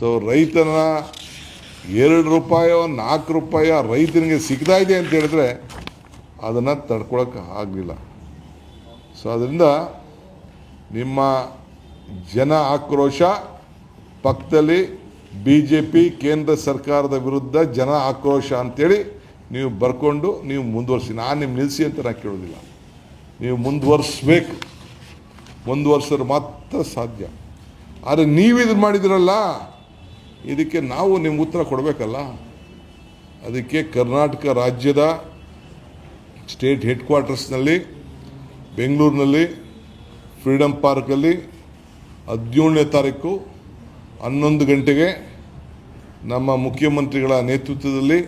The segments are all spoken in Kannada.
ಸೊ ರೈತನ ಎರಡು ರೂಪಾಯೋ, ನಾಲ್ಕು ರೂಪಾಯೋ ರೈತನಿಗೆ ಸಿಗ್ತಾ ಇದೆ ಅಂತ ಹೇಳಿದ್ರೆ ಅದನ್ನು ತಡ್ಕೊಳಕ್ಕೆ ಆಗಲಿಲ್ಲ. ಸೊ ಅದರಿಂದ ನಿಮ್ಮ ಜನ ಆಕ್ರೋಶ ಪಕ್ಕದಲ್ಲಿ ಬಿ ಜೆ ಪಿ ಕೇಂದ್ರ ಸರ್ಕಾರದ ವಿರುದ್ಧ ಜನ ಆಕ್ರೋಶ ಅಂತೇಳಿ ನೀವು ಬರ್ಕೊಂಡು ನೀವು ಮುಂದುವರಿಸಿ. ನಾನು ನಿಮ್ಮ ನಿಲ್ಲಿಸಿ ಅಂತ ನಾನು ಕೇಳೋದಿಲ್ಲ. ನೀವು ಮುಂದುವರಿಸ್ಬೇಕು. ಮುಂದುವರ್ಸಿದ್ರೆ ಮಾತ್ರ ಸಾಧ್ಯ. ಆದರೆ ನೀವು ಇದು ಮಾಡಿದಿರಲ್ಲ ಇದಕ್ಕೆ ನಾವು ನಿಮ್ಮ ಉತ್ತರ ಕೊಡಬೇಕಲ್ಲ? ಅದಕ್ಕೆ ಕರ್ನಾಟಕ ರಾಜ್ಯದ ಸ್ಟೇಟ್ ಹೆಡ್ ಕ್ವಾರ್ಟರ್ಸ್ನಲ್ಲಿ ಬೆಂಗಳೂರಿನಲ್ಲಿ ಫ್ರೀಡಮ್ ಪಾರ್ಕಲ್ಲಿ ಹದಿನೇಳನೇ ತಾರೀಕು ಹನ್ನೊಂದು ಗಂಟೆಗೆ ನಮ್ಮ ಮುಖ್ಯಮಂತ್ರಿಗಳ ನೇತೃತ್ವದಲ್ಲಿ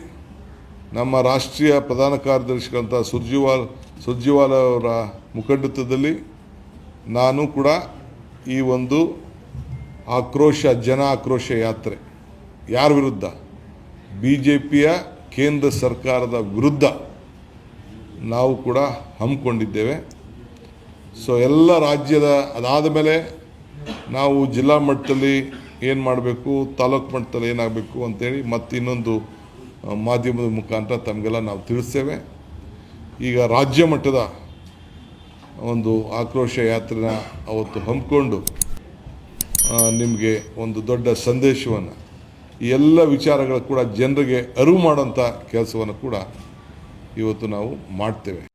ನಮ್ಮ ರಾಷ್ಟ್ರೀಯ ಪ್ರಧಾನ ಕಾರ್ಯದರ್ಶಿಗಳಂತ ಸುರ್ಜಿವಾಲ್, ಸುರ್ಜಿವಾಲ ಅವರ ಮುಖಂಡತ್ವದಲ್ಲಿ ನಾನು ಕೂಡ ಈ ಒಂದು ಆಕ್ರೋಶ ಜನ ಆಕ್ರೋಶ ಯಾತ್ರೆ. ಯಾರ ವಿರುದ್ಧ? ಬಿ ಜೆ ಪಿಯ ಕೇಂದ್ರ ಸರ್ಕಾರದ ವಿರುದ್ಧ ನಾವು ಕೂಡ ಹಮ್ಮಿಕೊಂಡಿದ್ದೇವೆ. ಸೊ ಎಲ್ಲ ರಾಜ್ಯದ, ಅದಾದ ಮೇಲೆ ನಾವು ಜಿಲ್ಲಾ ಮಟ್ಟದಲ್ಲಿ ಏನು ಮಾಡಬೇಕು, ತಾಲೂಕು ಮಟ್ಟದಲ್ಲಿ ಏನಾಗಬೇಕು ಅಂತೇಳಿ ಮತ್ತೆ ಇನ್ನೊಂದು ಮಾಧ್ಯಮದ ಮುಖಾಂತರ ತಮಗೆಲ್ಲ ನಾವು ತಿಳಿಸ್ತೇವೆ. ಈಗ ರಾಜ್ಯ ಮಟ್ಟದ ಒಂದು ಆಕ್ರೋಶ ಯಾತ್ರೆನ ಅವತ್ತು ಹಮ್ಮಿಕೊಂಡು ನಿಮಗೆ ಒಂದು ದೊಡ್ಡ ಸಂದೇಶವನ್ನು. ಎಲ್ಲ ವಿಚಾರಗಳು ಕೂಡ ಜನರಿಗೆ ಅರಿವು ಮಾಡೋಂಥ ಕೆಲಸವನ್ನು ಕೂಡ ಇವತ್ತು ನಾವು ಮಾಡ್ತೇವೆ.